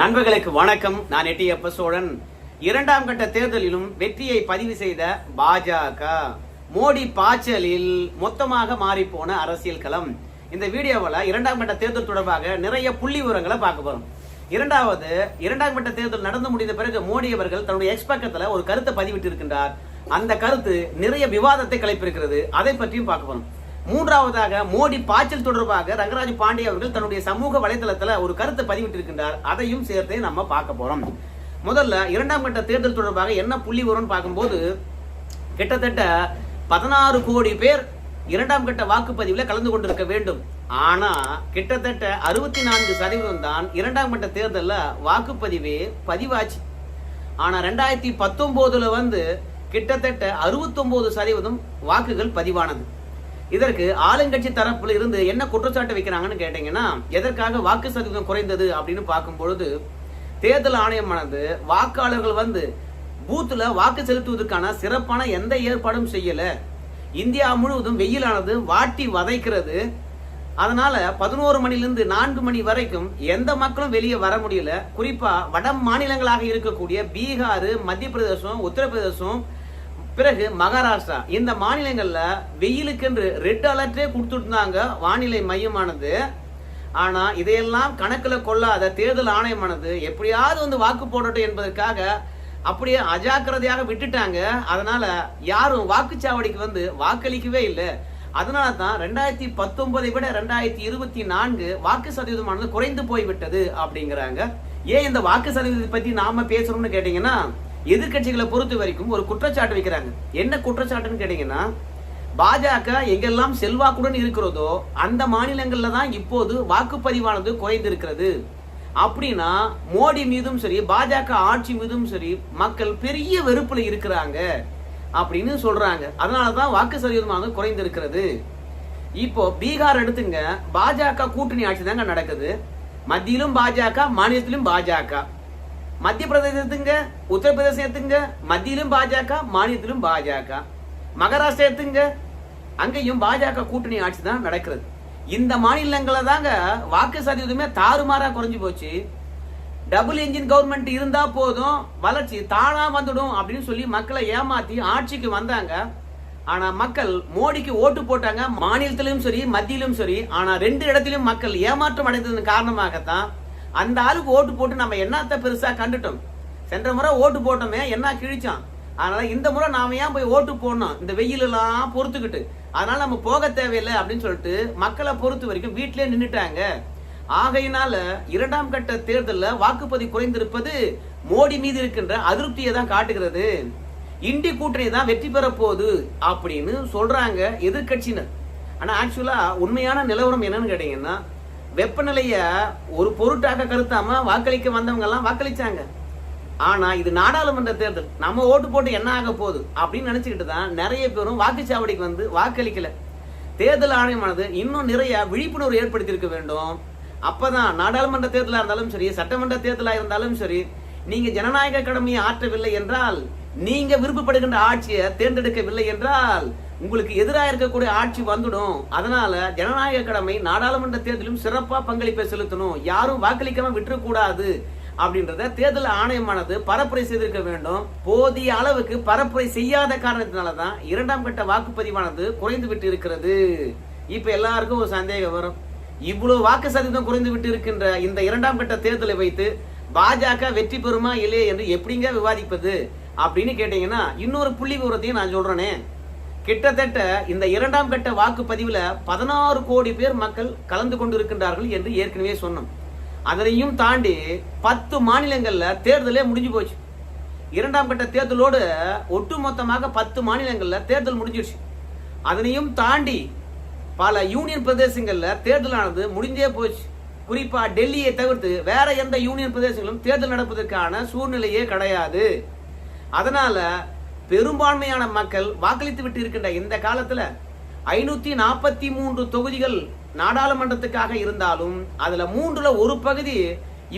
நண்பர்களுக்கு வணக்கம். நான் எட்டியப்ப சோழன். இரண்டாம் கட்ட தேர்தலிலும் வெற்றியை பதிவு செய்த பாஜக. மோடி பாய்ச்சலில் மொத்தமாக மாறிப்போன அரசியல் களம். இந்த வீடியோவில் இரண்டாம் கட்ட தேர்தல் தொடர்பாக நிறைய புள்ளி விவரங்களை பார்க்க போறோம். இரண்டாவது இரண்டாம் கட்ட தேர்தல் நடந்து முடிந்த பிறகு மோடி அவர்கள் தன்னுடைய எக்ஸ்பக்கத்தில் ஒரு கருத்தை பதிவிட்டு இருக்கின்றார் அந்த கருத்து நிறைய விவாதத்தை கலைப்பிருக்கிறது. அதை பற்றியும் பார்க்க போறோம். மூன்றாவதாக மோடி பாய்ச்சல் தொடர்பாக ரங்கராஜ் பாண்டே அவர்கள் தன்னுடைய சமூக வலைதளத்தில் ஒரு கருத்தை பதிவிட்டிருக்கின்றார். அதையும் சேர்த்தே நம்ம பார்க்க போறோம். முதல்ல இரண்டாம் கட்ட தேர்தல் தொடர்பாக என்ன புள்ளி வரும்னு பார்க்கும்போது கிட்டத்தட்ட பதினாறு கோடி பேர் இரண்டாம் கட்ட வாக்குப்பதிவில் கலந்து கொண்டிருக்க வேண்டும். ஆனா கிட்டத்தட்ட அறுபத்தி நான்கு சதவீதம் தான் இரண்டாம் கட்ட தேர்தலில் வாக்குப்பதிவே பதிவாச்சு. ஆனா ரெண்டாயிரத்தி பத்தொன்பதுல வந்து கிட்டத்தட்ட அறுபத்தொன்பது சதவீதம் வாக்குகள் பதிவானது. இதற்கு ஆளுங்கட்சி தரப்புல இருந்து என்ன குற்றச்சாட்டு வைக்கிறாங்கன்னு கேட்டீங்கன்னா எதற்காக வாக்கு சதவீதம் குறைந்தது அப்படின்னு பார்க்கும் பொழுது தேர்தல் ஆணையமானது வாக்காளர்கள் வந்து பூத்துல வாக்கு செலுத்துவதற்கான சிறப்பான எந்த ஏற்பாடும் செய்யல. இந்தியா முழுவதும் வெயிலானது வாட்டி வதைக்கிறது. அதனால பதினோரு மணிலிருந்து நான்கு மணி வரைக்கும் எந்த மக்களும் வெளியே வர முடியல. குறிப்பா வட மாநிலங்களாக இருக்கக்கூடிய பீகார் மத்திய பிரதேசம் உத்தரப்பிரதேசம் பிறகு மகாராஷ்டிரா. இந்த மாநிலங்களில் வெயிலுக்கென்று ரெட் அலர்ட்டே கொடுத்துருந்தாங்க வானிலை மையமானது. ஆனால் இதையெல்லாம் கணக்கில் கொள்ளாத தேர்தல் ஆணையமானது எப்படியாவது வந்து வாக்கு போடட்டும் என்பதற்காக அப்படியே அஜாக்கிரதையாக விட்டுட்டாங்க. அதனால யாரும் வாக்குச்சாவடிக்கு வந்து வாக்களிக்கவே இல்லை. அதனால தான் ரெண்டாயிரத்தி பத்தொன்பதை விட ரெண்டாயிரத்தி இருபத்தி நான்கு வாக்கு சதவீதமானது குறைந்து போய்விட்டது அப்படிங்கிறாங்க. ஏன் இந்த வாக்கு சதவீதத்தை பற்றி நாம பேசுறோம்னு கேட்டீங்கன்னா எதிர்க்கட்சிகளை பொறுத்த வரைக்கும் ஒரு குற்றச்சாட்டு வைக்கிறாங்க. என்ன குற்றச்சாட்டுன்னு கேட்டீங்கன்னா பாஜக எங்கெல்லாம் செல்வாக்குடன் இருக்கிறதோ அந்த மாநிலங்கள்ல தான் இப்போது வாக்குப்பதிவானது குறைந்திருக்கிறது. அப்படின்னா மோடி மீதும் சரி பாஜக ஆட்சி மீதும் சரி மக்கள் பெரிய வெறுப்புல இருக்கிறாங்க அப்படின்னு சொல்றாங்க. அதனாலதான் வாக்கு சதவீதமாக குறைந்திருக்கிறது. இப்போ பீகார் எடுத்துங்க பாஜக கூட்டணி ஆட்சி தாங்க நடக்குது. மத்தியிலும் பாஜக மாநிலத்திலும் பாஜக. மத்திய பிரதேசத்துங்க எடுத்துங்க உத்தரப்பிரதேசம் மத்தியிலும் பாஜக மாநிலத்திலும் பாஜக. மகாராஷ்டிரத்துங்க அங்கேயும் பாஜக கூட்டணி ஆட்சி தான் நடக்கிறது. இந்த மாநிலங்களை தாங்க வாக்கு சதவீதமே தாறுமாறா குறைஞ்சு போச்சு. டபுள் இன்ஜின் கவர்மெண்ட் இருந்தா போதும் வளர்ச்சி தானா வந்துடும் அப்படின்னு சொல்லி மக்களை ஏமாத்தி ஆட்சிக்கு வந்தாங்க. ஆனா மக்கள் மோடிக்கு ஓட்டு போட்டாங்க மாநிலத்திலும் சரி மத்தியிலும் சரி. ஆனா ரெண்டு இடத்திலும் மக்கள் ஏமாற்றம் அடைந்ததன் காரணமாகத்தான் அந்த ஆளுக்கு ஓட்டு போட்டு நம்ம என்னத்த பெருசா கண்டுட்டோம்? சென்ற முறை ஓட்டு போட்டோமே என்ன கிழிச்சான்? அதனால இந்த முறை நாம ஏன் போய் ஓட்டு போடணும்? இந்த வெயில் எல்லாம் பொறுத்துக்கிட்டு. அதனால நம்ம போக தேவையில்லை அப்படின்னு சொல்லிட்டு மக்களை பொறுத்த வரைக்கும் வீட்டிலே நின்றுட்டாங்க ஆகையினால இரண்டாம் கட்ட தேர்தலில் வாக்குப்பதிவு குறைந்திருப்பது மோடி மீது இருக்கின்ற அதிருப்தியை தான் காட்டுகிறது. இண்டி கூட்டணி தான் வெற்றி பெற போகுது அப்படின்னு சொல்றாங்க எதிர்க்கட்சியினர். ஆனா ஆக்சுவலா உண்மையான நிலவரம் என்னன்னு கேட்டீங்கன்னா வெப்பநிலைய ஒரு பொருட்டாக கருத்தாம வாக்களிக்க வந்தவங்க எல்லாம் வாக்களிச்சாங்க. ஆனா இது நாடாளுமன்ற தேர்தல். நம்ம ஓட்டு போட்டு என்ன ஆக போகுது? அப்படின்னு நினைச்சுக்கிட்டு தான் நிறைய பேரும் வாக்குச்சாவடிக்கு வந்து வாக்களிக்கல. தேர்தல் ஆணையமானது இன்னும் நிறைய விழிப்புணர்வு ஏற்படுத்தி இருக்க வேண்டும். அப்பதான் நாடாளுமன்ற தேர்தலா இருந்தாலும் சரி சட்டமன்ற தேர்தலா இருந்தாலும் சரி நீங்க ஜனநாயக கடமையை ஆற்றவில்லை என்றால் நீங்க விருப்பப்படுகின்ற ஆட்சியை தேர்ந்தெடுக்கவில்லை என்றால் உங்களுக்கு எதிராக இருக்கக்கூடிய ஆட்சி வந்துடும். அதனால ஜனநாயக கடமை நாடாளுமன்ற தேர்தலும் சிறப்பாக பங்களிப்பை செலுத்தணும். யாரும் வாக்களிக்காம விட்டுறக்கூடாது அப்படின்றத தேர்தல் ஆணையமானது பரப்புரை செய்திருக்க வேண்டும். போதிய அளவுக்கு பரப்புரை செய்யாத காரணத்தினாலதான் இரண்டாம் கட்ட வாக்குப்பதிவானது குறைந்து விட்டு இருக்கிறது. இப்ப எல்லாருக்கும் ஒரு சந்தேகம் வரும் இவ்வளவு வாக்கு சதவீதம் குறைந்து விட்டு இருக்கின்ற இந்த இரண்டாம் கட்ட தேர்தலை வைத்து பாஜக வெற்றி பெறுமா இல்லையே என்று எப்படிங்க விவாதிப்பது? அப்படின்னு கேட்டீங்கன்னா இன்னொரு புள்ளி விவரத்தையும் நான் சொல்றேனே. கிட்டத்தட்ட இந்த இரண்டாம் கட்ட வாக்குப்பதிவில் பதினாறு கோடி பேர் மக்கள் கலந்து கொண்டிருக்கின்றார்கள் என்று ஏற்கனவே சொன்னோம். அதனையும் தாண்டி பத்து மாநிலங்களில் தேர்தலே முடிஞ்சு போச்சு. இரண்டாம் கட்ட தேர்தலோடு ஒட்டுமொத்தமாக பத்து மாநிலங்களில் தேர்தல் முடிஞ்சிடுச்சு அதனையும் தாண்டி பல யூனியன் பிரதேசங்களில் தேர்தலானது முடிஞ்சே போச்சு. குறிப்பாக டெல்லியை தவிர்த்து வேற எந்த யூனியன் பிரதேசங்களும் தேர்தல் நடப்பதற்கான சூழ்நிலையே கிடையாது. அதனால பெரும்பான்மையான மக்கள் வாக்களித்து விட்டு இருக்கின்ற இந்த காலத்துல ஐநூத்தி நாற்பத்தி மூன்று தொகுதிகள் நாடாளுமன்றத்துக்காக இருந்தாலும் அதுல மூன்றுல ஒரு பகுதி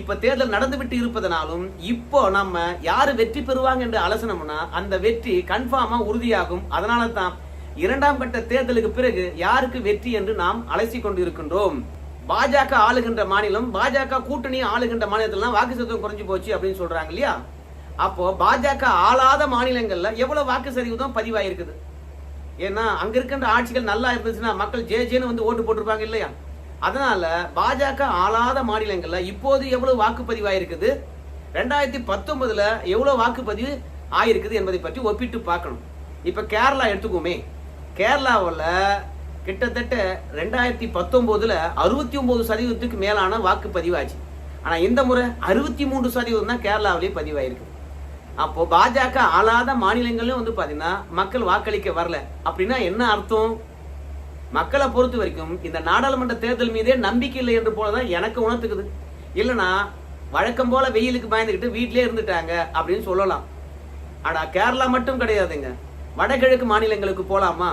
இப்ப தேர்தல் நடந்துவிட்டு இருப்பதனாலும் இப்போ நம்ம யாரு வெற்றி பெறுவாங்க என்று அலசனம்னா அந்த வெற்றி கன்ஃபார்மா உறுதியாகும். அதனால தான் இரண்டாம் கட்ட தேர்தலுக்கு பிறகு யாருக்கு வெற்றி என்று நாம் அலசி கொண்டிருக்கின்றோம். பாஜக ஆளுகின்ற மாநிலம் பாஜக கூட்டணி ஆளுகின்ற மாநிலத்திலாம் வாக்கு சதவீதம் குறைஞ்சு போச்சு அப்படின்னு சொல்றாங்க இல்லையா? அப்போ பாஜக ஆளாத மாநிலங்கள்ல எவ்வளவு வாக்கு சதவீதம் பதிவாயிருக்குது? ஏன்னா அங்க இருக்கின்ற ஆட்சிகள் நல்லா இருந்துச்சுன்னா மக்கள் ஜே ஜேன்னு வந்து ஓட்டு போட்டிருப்பாங்க இல்லையா? அதனால பாஜக ஆளாத மாநிலங்கள்ல இப்போது எவ்வளவு வாக்குப்பதிவு ஆயிருக்குது ரெண்டாயிரத்தி பத்தொன்பதுல எவ்வளவு வாக்குப்பதிவு ஆயிருக்குது என்பதை பற்றி ஒப்பிட்டு பார்க்கணும். இப்ப கேரளா எடுத்துக்கோமே கேரளாவில் கிட்டத்தட்ட ரெண்டாயிரத்தி பத்தொன்பதுல அறுபத்தி ஒன்பது சதவீதத்துக்கு மேலான வாக்குப்பதிவு ஆச்சு ஆனா இந்த முறை அறுபத்தி மூன்று சதவீதம் தான் கேரளாவிலேயே பதிவாயிருக்கு. அப்போ பாஜக ஆளாத மாநிலங்களும் வந்து பாத்தீங்கன்னா மக்கள் வாக்களிக்க வரல. அப்படின்னா என்ன அர்த்தம்? மக்களை பொறுத்த வரைக்கும் இந்த நாடாளுமன்ற தேர்தல் மீதே நம்பிக்கை இல்லை என்று போலதான் எனக்கு உணர்த்துக்குது. இல்லைன்னா வழக்கம் போல வெயிலுக்கு பயந்துக்கிட்டு வீட்டிலே இருந்துட்டாங்க அப்படின்னு சொல்லலாம். ஆனா கேரளா மட்டும் கிடையாதுங்க. வடகிழக்கு மாநிலங்களுக்கு போலாமா?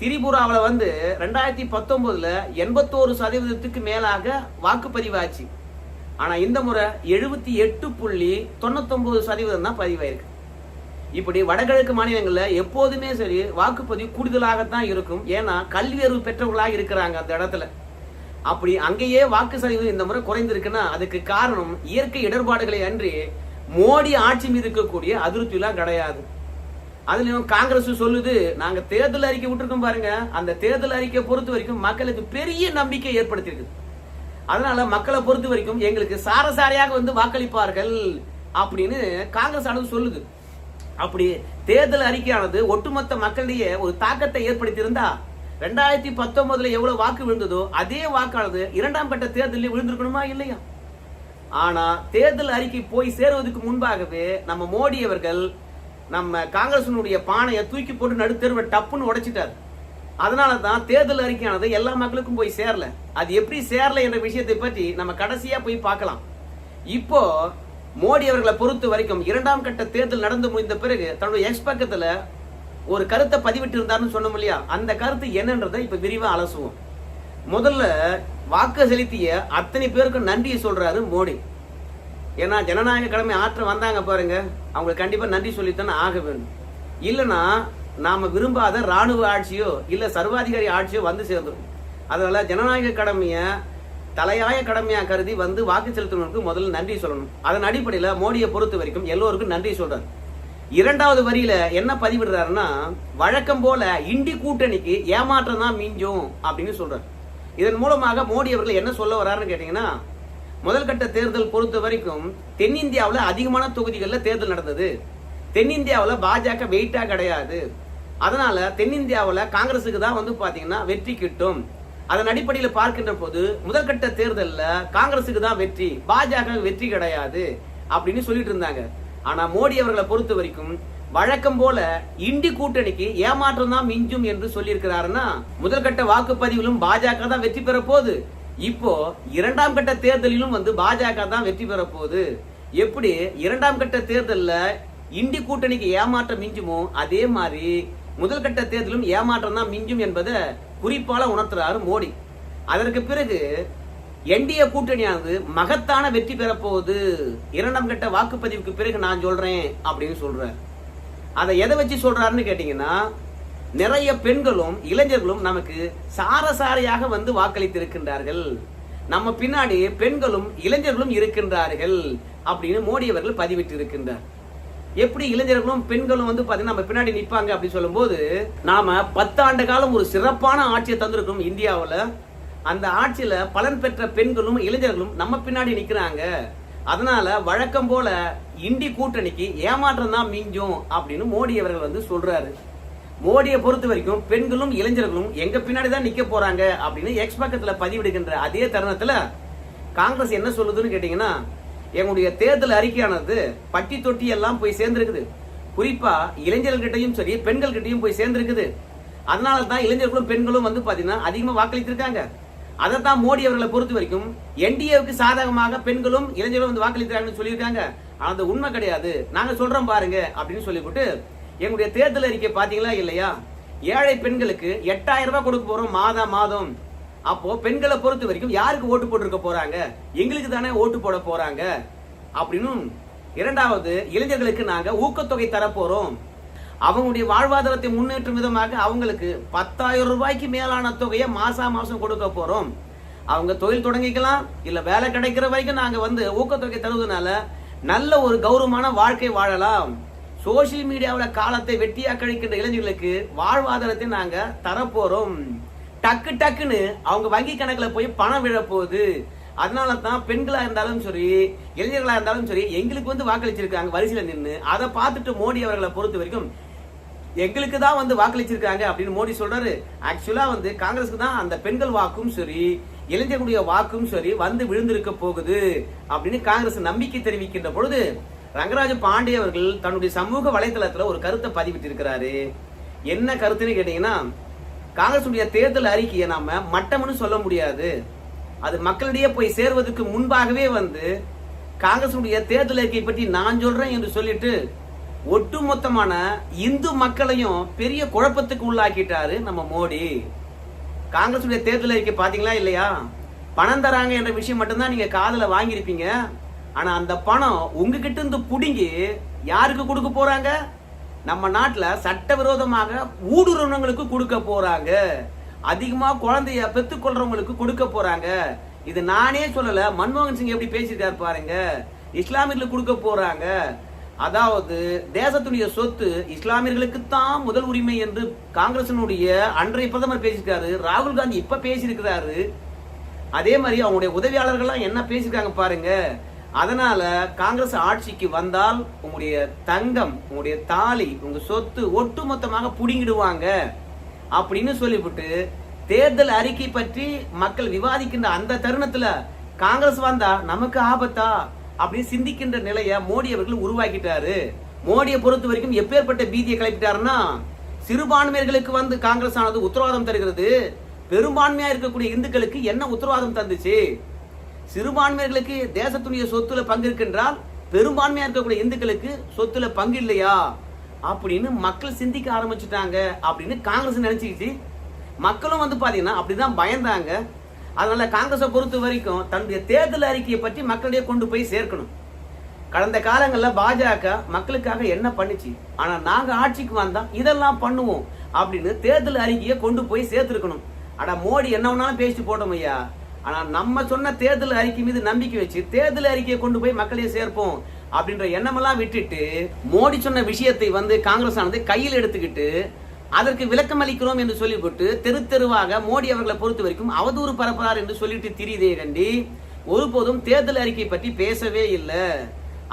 திரிபுராவில் வந்து ரெண்டாயிரத்தி பத்தொன்பதுல எண்பத்தோரு சதவீதத்துக்கு மேலாக வாக்குப்பதிவாச்சு ஆனா இந்த முறை எழுபத்தி எட்டு புள்ளி தொண்ணூத்தொன்பது சதவீதம் தான் பதிவாயிருக்கு. இப்படி வடகிழக்கு மாநிலங்களில் எப்போதுமே சரி வாக்குப்பதிவு கூடுதலாகத்தான் இருக்கும். ஏன்னா கல்வி அறிவு பெற்றவர்களாக இருக்கிறாங்க அந்த இடத்துல. அப்படி அங்கேயே வாக்கு சதவீதம் இந்த முறை குறைந்திருக்குன்னா அதுக்கு காரணம் இயற்கை இடர்பாடுகளை அன்றி மோடி ஆட்சி மீது இருக்கக்கூடிய அதிருப்தியெல்லாம் கிடையாது. அதுலயும் காங்கிரஸ் சொல்லுது நாங்க தேர்தல் அறிக்கை விட்டுருக்கோம் பாருங்க. அந்த தேர்தல் அறிக்கை பொறுத்த வரைக்கும் மக்களுக்கு பெரிய நம்பிக்கை ஏற்படுத்தியிருக்கு. அதனால மக்களை பொறுத்த வரைக்கும் எங்களுக்கு சாரசாரியாக வந்து வாக்களிப்பார்கள் அப்படின்னு காங்கிரஸ் ஆனது சொல்லுது. அப்படி தேர்தல் அறிக்கையானது ஒட்டுமொத்த மக்களிடையே ஒரு தாக்கத்தை ஏற்படுத்தியிருந்தா ரெண்டாயிரத்தி பத்தொன்பதுல எவ்வளவு வாக்கு விழுந்ததோ அதே வாக்கானது இரண்டாம் கட்ட தேர்தலில் விழுந்திருக்கணுமா இல்லையா? ஆனா தேர்தல் அறிக்கை போய் சேருவதற்கு முன்பாகவே நம்ம மோடி அவர்கள் நம்ம காங்கிரசினுடைய பானையை தூக்கி போட்டு நடுத்தெருவை டப்புன்னு உடைச்சிட்டாரு. அதனால தான் தேர்தல் அறிக்கையானது எல்லா மக்களுக்கும் போய் சேரல. அது எப்படி சேரல என்ற விஷயத்தை பற்றி நம்ம கடைசியா போய் பார்க்கலாம். இப்போ மோடி அவர்களை பொறுத்த வரைக்கும் இரண்டாம் கட்ட தேர்தல் நடந்து முடிந்த பிறகு தன்னுடைய எக்ஸ் பக்கத்துல ஒரு கருத்தை பதிவிட்டு இருந்தாருன்னு சொன்னோம் இல்லையா? அந்த கருத்து என்னன்றதை இப்ப விரிவா அலசுவோம். முதல்ல வாக்கு செலுத்திய அத்தனை பேருக்கும் நன்றியை சொல்றாரு மோடி. ஏன்னா ஜனநாயக கடமை ஆற்ற வந்தாங்க பாருங்க. அவங்களுக்கு கண்டிப்பா நன்றி சொல்லித்தானே ஆக வேண்டும். இல்லைன்னா நாம விரும்பாத ராணுவ ஆட்சியோ இல்ல சர்வாதிகாரி ஆட்சியோ வந்து சேர்ந்துடும் அதனால ஜனநாயக கடமைய தலையாய கடமையா கருதி வந்து வாக்கு செலுத்துவதற்கு முதல்ல நன்றி சொல்லணும். அதன் அடிப்படையில மோடியை பொறுத்த வரைக்கும் எல்லோருக்கும் நன்றி சொல்றாரு. இரண்டாவது வரியில என்ன பதிவிடுறாருன்னா வழக்கம் போல இண்டி கூட்டணிக்கு ஏமாற்றம் தான் மிஞ்சும் அப்படின்னு சொல்றாரு. இதன் மூலமாக மோடி அவர்கள் என்ன சொல்ல வர்றாருன்னு கேட்டீங்கன்னா முதல் கட்ட தேர்தல் பொறுத்த வரைக்கும் தென்னிந்தியாவில் அதிகமான தொகுதிகளில் தேர்தல் நடந்தது. தென்னிந்தியாவில் பாஜக வெயிட்டாக கிடையாது. அதனால தென்னிந்தியாவில் காங்கிரஸுக்கு தான் வந்து பார்த்தீங்கன்னா வெற்றி கிட்டும். அதன் அடிப்படையில் பார்க்கின்ற போது முதற்கட்ட தேர்தலில் காங்கிரஸுக்கு தான் வெற்றி பாஜக வெற்றி கிடையாது அப்படின்னு சொல்லிட்டு இருந்தாங்க. ஆனால் மோடி அவர்களை பொறுத்த வரைக்கும் வழக்கம் போல இண்டி கூட்டணிக்கு ஏமாற்றம் தான் மிஞ்சும் என்று சொல்லியிருக்கிறாருன்னா முதல்கட்ட வாக்குப்பதிவிலும் பாஜக தான் வெற்றி பெற போகுது. இப்போ இரண்டாம் கட்ட தேர்தலிலும் வந்து பாஜக தான் வெற்றி பெற போகுது. எப்படி இரண்டாம் கட்ட தேர்தலில் இண்டி கூட்டணிக்கு ஏமாற்றம் மிஞ்சுமோ அதே மாதிரி முதல் கட்ட தேர்தலும் ஏமாற்றம் தான் மிஞ்சும் என்பதை குறிப்பால உணர்த்துறாரு மோடி. அதற்கு பிறகு என்டிஏ கூட்டணியானது மகத்தான வெற்றி பெறப்போகுது இரண்டாம் கட்ட வாக்குப்பதிவுக்கு பிறகு நான் சொல்றேன் அப்படின்னு சொல்றாரு. அதை எதை வச்சு சொல்றாருன்னு கேட்டீங்கன்னா நிறைய பெண்களும் இளைஞர்களும் நமக்கு சாரசாரையாக வந்து வாக்களித்திருக்கின்றார்கள். நம்ம பின்னாடி பெண்களும் இளைஞர்களும் இருக்கின்றார்கள் அப்படின்னு மோடி அவர்கள் பதிவிட்டு இருக்கின்றார் எப்படி இளைஞர்களும் பெண்களும் வந்து பாத்தீங்கன்னா நம்ம பின்னாடி நிற்பாங்க அப்படின்னு சொல்லும்போது நாம பத்தாண்டு காலம் ஒரு சிறப்பான ஆட்சியை தந்திருக்கோம் இந்தியாவில். அந்த ஆட்சியில பலன் பெற்ற பெண்களும் இளைஞர்களும் நம்ம பின்னாடி நிற்கிறாங்க அதனால வழக்கம் போல இண்டி கூட்டணிக்கு ஏமாற்றம் தான் மிஞ்சும் அப்படின்னு மோடி அவர்கள் வந்து சொல்றாரு. மோடியை பொறுத்த வரைக்கும் பெண்களும் இளைஞர்களும் எங்க பின்னாடி தான் நிக்க போறாங்க அப்படின்னு எக்ஸ் பக்கத்துல பதிவிடுகின்ற அதே தருணத்துல காங்கிரஸ் என்ன சொல்லுதுன்னு கேட்டீங்கன்னா எங்களுடைய தேர்தல் அறிக்கையானது பட்டி தொட்டி எல்லாம் போய் சேர்ந்திருக்குது. குறிப்பா இளைஞர்கள்கிட்டயும் சரி பெண்கள்கிட்டேயும் போய் சேர்ந்திருக்குது. அதனால தான் இளைஞர்களும் பெண்களும் வந்து பாத்தீங்கன்னா அதிகமா வாக்களித்திருக்காங்க. அதை தான் மோடி அவர்களை பொறுத்த வரைக்கும் என்டிஏவுக்கு சாதகமாக பெண்களும் இளைஞர்களும் வந்து வாக்களிக்கிறாங்கன்னு சொல்லியிருக்காங்க. ஆனால் அது உண்மை கிடையாது. நாங்க சொல்றோம் பாருங்க அப்படின்னு சொல்லிவிட்டு எங்களுடைய தேர்தல் அறிக்கை பாத்தீங்களா இல்லையா? ஏழை பெண்களுக்கு எட்டாயிரம் ரூபாய் கொடுக்க போறோம் மாதம் மாதம். அப்போ பெண்களை பொறுத்த வரைக்கும் யாருக்கு ஓட்டு போட்டிருக்க போறாங்க? எங்களுக்கு தானே ஓட்டு போட போறாங்க? அப்படின்னு இரண்டாவது இளைஞர்களுக்கு நாங்க ஊக்கத்தொகை தரப்போறோம். அவங்களுடைய வாழ்வாதாரத்தை முன்னேற்றும் விதமாக அவங்களுக்கு பத்தாயிரம் ரூபாய்க்கு மேலான தொகையை மாசா மாசம் கொடுக்க போறோம். அவங்க தொழில் தொடங்கிக்கலாம் இல்ல வேலை கிடைக்கிற வரைக்கும் நாங்க வந்து ஊக்கத்தொகை தருவதனால நல்ல ஒரு கௌரவமான வாழ்க்கை வாழலாம். சோசியல் மீடியாவில் காலத்தை வெட்டியா கழிக்கின்ற இளைஞர்களுக்கு வாழ்வாதாரத்தை நாங்க தரப்போறோம். டக்கு டக்குன்னு அவங்க வங்கி கணக்குல போய் பணம் விழப்போகுது. போகுது அதனால தான் பெண்களா இருந்தாலும் சரி இளைஞர்களா இருந்தாலும் சரி எங்களுக்கு வந்து வாக்களிச்சிருக்காங்க வரிசையில நின்று அதை பார்த்துட்டு மோடி அவர்களை பொறுத்த வரைக்கும் எங்களுக்கு தான் வந்து வாக்களிச்சிருக்காங்க அப்படின்னு மோடி சொல்றாரு. ஆக்சுவலா வந்து காங்கிரஸுக்கு தான் அந்த பெண்கள் வாக்கும் சரி இளைஞர்களுடைய வாக்கும் சரி வந்து விழுந்திருக்க போகுது அப்படின்னு காங்கிரஸ் நம்பிக்கை தெரிவிக்கின்ற பொழுது ரங்கராஜ பாண்டே அவர்கள் தன்னுடைய சமூக வலைதளத்துல ஒரு கருத்தை பதிவிட்டிருக்கிறாரு. என்ன கருத்துன்னு கேட்டீங்கன்னா காங்கிரசுடைய தேர்தல் அறிக்கையை நாம மட்டம்னு சொல்ல முடியாது. அது மக்களிடையே போய் சேர்வதற்கு முன்பாகவே வந்து காங்கிரசுடைய தேர்தல் அறிக்கை பற்றி நான் சொல்றேன் என்று சொல்லிட்டு ஒட்டுமொத்தமான இந்து மக்களையும் பெரிய குழப்பத்துக்கு உள்ளாக்கிட்டாரு நம்ம மோடி. காங்கிரசுடைய தேர்தல் அறிக்கை பாத்தீங்களா இல்லையா? பணம் தராங்க என்ற விஷயம் மட்டும்தான் நீங்க காதல வாங்கியிருப்பீங்க. ஆனா அந்த பணம் உங்ககிட்ட இருந்து புடுங்கி யாருக்கு கொடுக்க போறாங்க? நம்ம நாட்டில் சட்டவிரோதமாக ஊடுருவனங்களுக்கு கொடுக்க போறாங்க. அதிகமாக குழந்தைய பெற்றுக்கொள்றவங்களுக்கு கொடுக்க போறாங்க. இது நானே சொல்லல மன்மோகன் சிங் எப்படி பேசியிருக்காரு பாருங்க. இஸ்லாமியர்களுக்கு கொடுக்க போறாங்க. அதாவது தேசத்துடைய சொத்து இஸ்லாமியர்களுக்கு தான் முதல் உரிமை என்று காங்கிரசினுடைய அன்றைய பிரதமர் பேசியிருக்காரு ராகுல் காந்தி இப்ப பேசியிருக்கிறாரு. அதே மாதிரி அவங்களுடைய உதவியாளர்கள்லாம் என்ன பேசியிருக்காங்க பாருங்க. அதனால காங்கிரஸ் ஆட்சிக்கு வந்தால் உங்களுடைய தங்கம் உங்களுடைய தாலி உங்க சொத்து ஒட்டுமொத்தமாக புடுங்கிடுவாங்க. அப்படின்னு சொல்லிவிட்டு தேர்தல் அறிக்கை பற்றி மக்கள் விவாதிக்கின்ற அந்த தருணத்துல காங்கிரஸ் வந்தா நமக்கு ஆபத்தா அப்படின்னு சிந்திக்கின்ற நிலையை மோடி அவர்கள் உருவாக்கிட்டாரு. மோடியை பொறுத்த வரைக்கும் எப்பேற்பட்ட பீதியை கிளப்பிட்டாருன்னா சிறுபான்மையர்களுக்கு வந்து காங்கிரஸ் ஆனது உத்தரவாதம் தருகிறது. பெரும்பான்மையா இருக்கக்கூடிய இந்துக்களுக்கு என்ன உத்தரவாதம் தந்துச்சு? சிறுபான்மையர்களுக்கு தேசத்துடைய சொத்துல பங்கு இருக்கின்றால் பெரும்பான்மையா இருக்கக்கூடிய இந்துக்களுக்கு சொத்துல பங்கு இல்லையா அப்படின்னு மக்கள் சிந்திக்க ஆரம்பிச்சுட்டாங்க அப்படின்னு காங்கிரஸ் நினைச்சுக்கிட்டு மக்களும் வந்து பாத்தீங்கன்னா அப்படிதான் பயந்தாங்க. அதனால காங்கிரஸை பொறுத்த வரைக்கும் தன்னுடைய தேர்தல் அறிக்கையை பற்றி மக்களிடையே கொண்டு போய் சேர்க்கணும். கடந்த காலங்களில் பாஜக மக்களுக்காக என்ன பண்ணுச்சு? ஆனால் நாங்கள் ஆட்சிக்கு வந்தால் இதெல்லாம் பண்ணுவோம் அப்படின்னு தேர்தல் அறிக்கையை கொண்டு போய் சேர்த்துருக்கணும். ஆனால் மோடி என்ன வேணாலும் பேசிட்டு போட்டோம் ஐயா. ஆனால் நம்ம சொன்ன தேர்தல் அறிக்கை மீது நம்பிக்கை வச்சு தேர்தல் அறிக்கையை கொண்டு போய் மக்களையே சேர்ப்போம் அப்படின்ற எண்ணமெல்லாம் விட்டுட்டு மோடி சொன்ன விஷயத்தை வந்து காங்கிரஸ் ஆனது கையில் எடுத்துக்கிட்டு அதற்கு விளக்கம் அளிக்கிறோம் என்று சொல்லிவிட்டு தெரு தெருவாக மோடி அவர்களை பொறுத்த வரைக்கும் அவதூறு பரப்புறார் என்று சொல்லிட்டு திரியுதே கண்டி ஒருபோதும் தேர்தல் அறிக்கை பற்றி பேசவே இல்லை.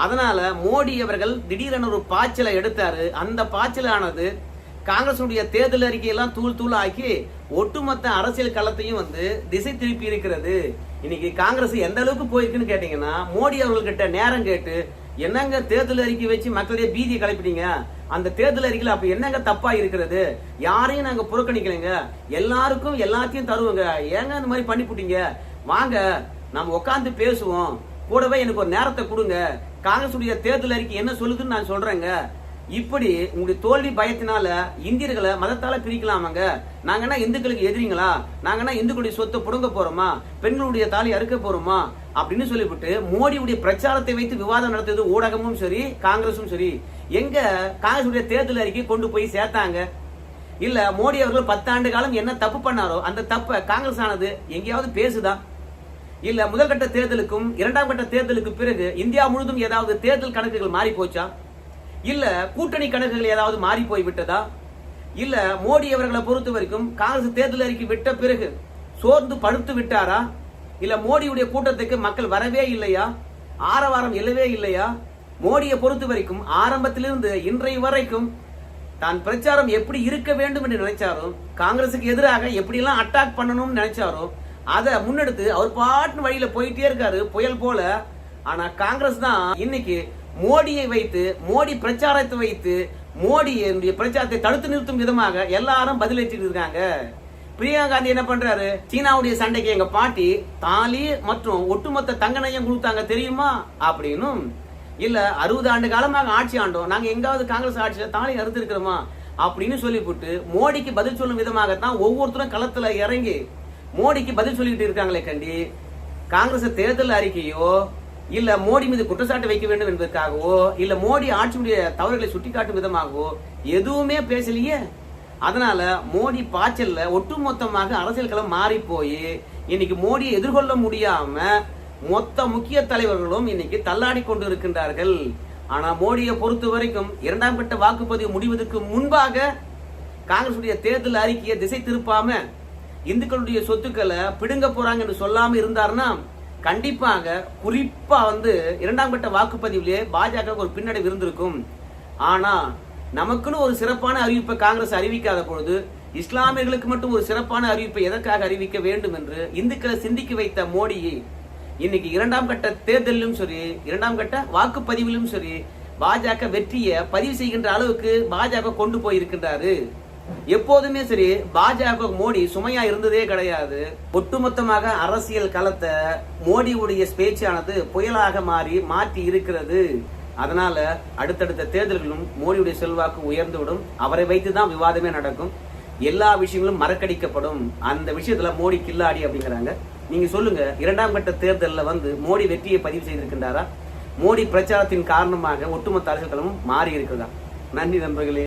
அதனால மோடி அவர்கள் திடீரென ஒரு பாய்ச்சலை எடுத்தாரு. அந்த பாய்ச்சலானது காங்கிரசுடைய தேர்தல் அறிக்கையெல்லாம் தூள் தூள் ஆக்கி ஒட்டுமொத்த அரசியல் களத்தையும் வந்து திசை திருப்பி இருக்கிறது. இன்னைக்கு காங்கிரஸ் எந்த அளவுக்கு போயிருக்குன்னு கேட்டீங்கன்னா மோடி அவர்கள்கிட்ட நேரம் கேட்டு என்னங்க தேர்தல் அறிக்கை வச்சு மக்களுடைய பீதியை கலப்பிட்டீங்க? அந்த தேர்தல் அறிக்கையில் அப்ப என்னங்க தப்பா இருக்கிறது? யாரையும் நாங்க புறக்கணிக்கலைங்க. எல்லாருக்கும் எல்லாத்தையும் தருவோங்க. ஏங்க இந்த மாதிரி பண்ணி போட்டீங்க? வாங்க நம்ம உட்காந்து பேசுவோம். கூடவே எனக்கு ஒரு நேரத்தை கொடுங்க. காங்கிரசுடைய தேர்தல் அறிக்கை என்ன சொல்லுதுன்னு நான் சொல்றேங்க. இப்படி உங்களுடைய தோல்வி பயத்தினால இந்தியர்களை மதத்தால பிரிக்கலாமாங்க? நாங்க என்ன இந்துக்களுக்கு எதிரிங்களா? நாங்க என்ன இந்துக்களுடைய சொத்தை புடுங்க போறோமா? பெண்களுடைய தாலி அறுக்க போறோமா? அப்படின்னு சொல்லிவிட்டு மோடியுடைய பிரச்சாரத்தை வைத்து விவாதம் நடத்தியது ஊடகமும் சரி காங்கிரஸும் சரி. எங்க காங்கிரசுடைய தேர்தல் அறிக்கை கொண்டு போய் சேர்த்தாங்க? இல்ல மோடி அவர்கள் பத்தாண்டு காலம் என்ன தப்பு பண்ணாரோ அந்த தப்பை காங்கிரஸ் ஆனது எங்கேயாவது பேசுதா? இல்ல முதல் கட்ட தேர்தலுக்கும் இரண்டாம் கட்ட தேர்தலுக்கு பிறகு இந்தியா முழுதும் ஏதாவது தேர்தல் கணக்குகள் மாறி போச்சா இல்ல கூட்டணி கணக்குகள் ஏதாவது மாறி போய் விட்டதா? இல்ல மோடி அவர்களை பொறுத்த வரைக்கும் காங்கிரஸ் தேர்தல் அறிக்கை விட்ட பிறகு சோர்ந்து படுத்து விட்டாரா? இல்ல மோடியுடைய கூட்டத்துக்கு மக்கள் வரவே இல்லையா? ஆரவாரம் இல்லவே இல்லையா? மோடியை பொறுத்த வரைக்கும் ஆரம்பத்திலிருந்து இன்றைய வரைக்கும் தான் பிரச்சாரம் எப்படி இருக்க வேண்டும் என்று நினைச்சாரோ காங்கிரசுக்கு எதிராக எப்படியெல்லாம் அட்டாக் பண்ணணும்னு நினைச்சாரோ அதை முன்னெடுத்து அவர் பாட்டு வழியில போயிட்டே இருக்காரு புயல் போல. ஆனா காங்கிரஸ் தான் இன்னைக்கு மோடியை வைத்து மோடி பிரச்சாரத்தை வைத்து மோடியுடைய பிரச்சாரத்தை தடுத்து நிறுத்தும் விதமாக எல்லாரும் பதிலளிச்சுட்டு இருக்காங்க. பிரியங்கா காந்தி என்ன பண்றாரு? சீனாவுடைய சண்டைக்கு எங்க பாட்டி தாலி மற்றும் ஒட்டுமொத்த தங்க நயம் கொடுத்தாங்க தெரியுமா? அப்படின்னும். இல்ல அறுபது ஆண்டு காலமாக ஆட்சி ஆண்டோம். நாங்க எங்காவது காங்கிரஸ் ஆட்சியில தாலி அறுத்திருக்கிறோமா அப்படின்னு சொல்லிவிட்டு மோடிக்கு பதில் சொல்லும் விதமாகத்தான் ஒவ்வொருத்தரும் களத்துல இறங்கி மோடிக்கு பதில் சொல்லிட்டு இருக்காங்களே கண்டி. காங்கிரஸ் தேர்தல் அறிக்கையோ இல்ல மோடி மீது குற்றச்சாட்டு வைக்க வேண்டும் என்பதற்காகவோ இல்ல மோடி ஆட்சியுடைய தவறுகளை சுட்டிக்காட்டும் விதமாகவோ எதுவுமே பேசலையே. அதனால மோடி பாய்ச்சல்ல ஒட்டுமொத்தமாக அரசியல் களம் மாறி போய் இன்னைக்கு மோடியை எதிர்கொள்ள முடியாம மொத்த முக்கிய தலைவர்களும் இன்னைக்கு தள்ளாடி கொண்டு இருக்கின்றார்கள் ஆனா மோடியை பொறுத்த வரைக்கும் இரண்டாம் கட்ட வாக்குப்பதிவு முடிவதற்கு முன்பாக காங்கிரசுடைய தேர்தல் அறிக்கையை திசை திருப்பாம இந்துக்களுடைய சொத்துக்களை பிடுங்க போறாங்கன்னு சொல்லாம இருந்தாருன்னா கண்டிப்பாக குறிப்பாக வந்து இரண்டாம் கட்ட வாக்குப்பதிவிலே பாஜக ஒரு பின்னடைவு இருந்திருக்கும் ஆனால் நமக்குன்னு ஒரு சிறப்பான அறிவிப்பை காங்கிரஸ் அறிவிக்காத பொழுது இஸ்லாமியர்களுக்கு மட்டும் ஒரு சிறப்பான அறிவிப்பை எதற்காக அறிவிக்க வேண்டும் என்று இந்துக்களை சிந்திக்க வைத்த மோடியை இன்னைக்கு இரண்டாம் கட்ட தேர்தலிலும் சரி இரண்டாம் கட்ட வாக்குப்பதிவிலும் சரி பாஜக வெற்றியை பதிவு செய்கின்ற அளவுக்கு பாஜக கொண்டு போயிருக்கின்றாரு. எப்போதுமே சரி பாஜக மோடி சுமையா இருந்ததே கிடையாது. ஒட்டுமொத்தமாக அரசியல் களத்தை மோடியுடைய பேச்சானது புயலாக மாறி மாற்றி இருக்கிறது. அதனால அடுத்தடுத்த தேர்தல்களும் மோடியுடைய செல்வாக்கு உயர்ந்துவிடும். அவரை வைத்துதான் விவாதமே நடக்கும். எல்லா விஷயங்களும் மறக்கடிக்கப்படும். அந்த விஷயத்துல மோடி கில்லாடி அப்படிங்கிறாங்க. நீங்க சொல்லுங்க இரண்டாம் கட்ட தேர்தலில் வந்து மோடி வெற்றியை பதிவு செய்திருக்கின்றாரா? மோடி பிரச்சாரத்தின் காரணமாக ஒட்டுமொத்த அரசியல் களமும் மாறி இருக்கிறதா? நன்றி நண்பர்களே.